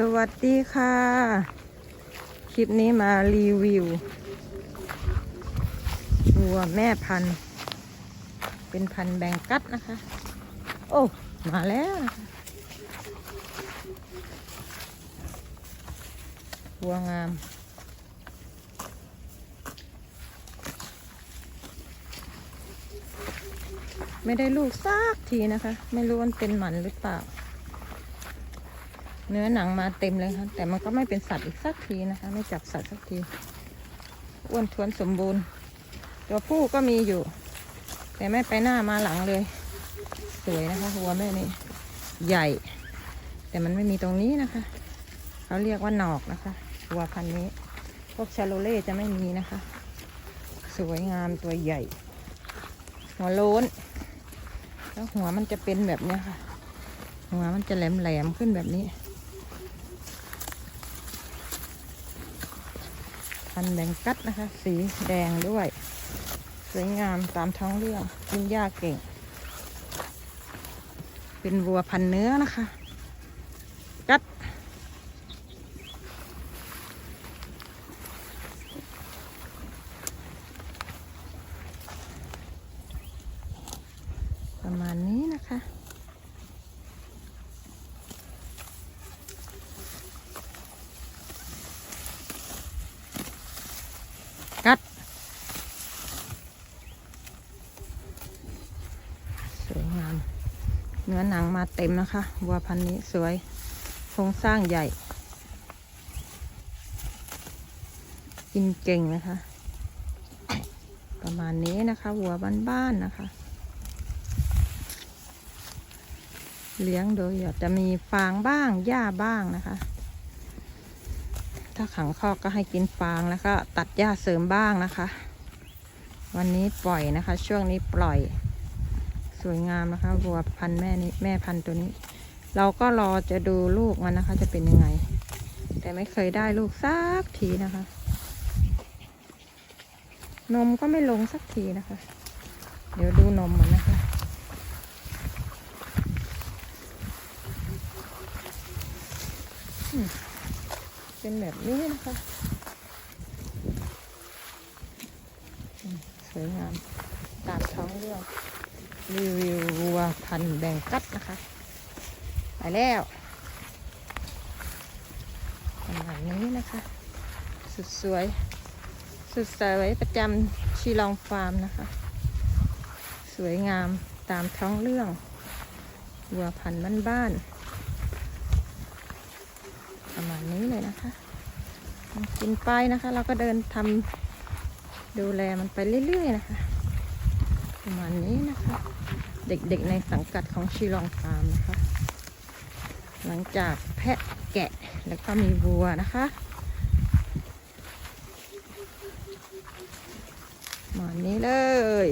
สวัสดีค่ะ คลิปนี้มารีวิววัวแม่พันธุ์ เป็นพันธุ์แบงกัดนะคะ โอ้ มาแล้ววัวงามไม่ได้ลูกซากทีนะคะ ไม่รู้มันเป็นหมันหรือเปล่า เนื้อหนังมาเต็มเลยค่ะแต่มันก็ไม่เป็นสัตว์อีกสักทีนะคะ ไม่จับสัตว์สักทีอ้วนท้วนสมบูรณ์ ตัวผู้ก็มีอยู่ แต่ไม่ไปหน้ามาหลังเลย สวยนะคะหัวแม่นี่ใหญ่ แต่มันไม่มีตรงนี้นะคะเขาเรียกว่าหนอกนะคะหัวพันนี้ พวกชาโลเล่จะไม่มีนะคะ สวยงามตัวใหญ่ หัวโล้น แล้วหัวมันจะเป็นแบบนี้ค่ะหัวมันจะแหลมๆขึ้นแบบนี้ พันธุ์แบงกัดนะคะ สีแดงด้วย สวยงามตามท้องเรื่องกินหญ้าเก่ง เป็นวัวพันธุ์เนื้อนะคะ กัด ประมาณนี้นะคะ กัด สวยงาม เนื้อหนังมาเต็มนะคะ วัวพันธุ์นี้สวยโครงสร้างใหญ่ กินเก่งนะคะ ประมาณนี้นะคะ วัวบ้านๆนะคะ เลี้ยงโดยอากจะมีฟางบ้างหญ้าบ้างนะคะ ถ้าขังคอกก็ให้กินฟางแล้วก็ตัดหญ้าเสริมบ้างนะคะ วันนี้ปล่อยนะคะ ช่วงนี้ปล่อย วยงามนะคะวัวพันแม่นี้แม่พันตัวนี้ เราก็รอจะดูลูกมันนะคะ จะเป็นยังไง แต่ไม่เคยได้ลูกสักทีนะคะ นมก็ไม่ลงสักทีนะคะ เดี๋ยวดูนมมันนะคะเป็นแบบนี้นะคะสวยงามตามท้องเรื่อง รีวิววัวพันธ์แบงกัดนะคะ ไปแล้วประมาณนี้นะคะ สุดสวย สุดสวยประจำชีลองฟาร์มนะคะ สวยงามตามท้องเรื่องวัวพันธุ์บ้านๆประมาณนี้เลยนะคะกินไปนะคะ เราก็เดินทำดูแลมันไปเรื่อยๆนะคะ ประมาณนี้นะคะ เด็กๆในสังกัดของชีลองฟาร์มนะคะ หลังจากแพะแกะแล้วก็มีวัวนะคะมานี้เลย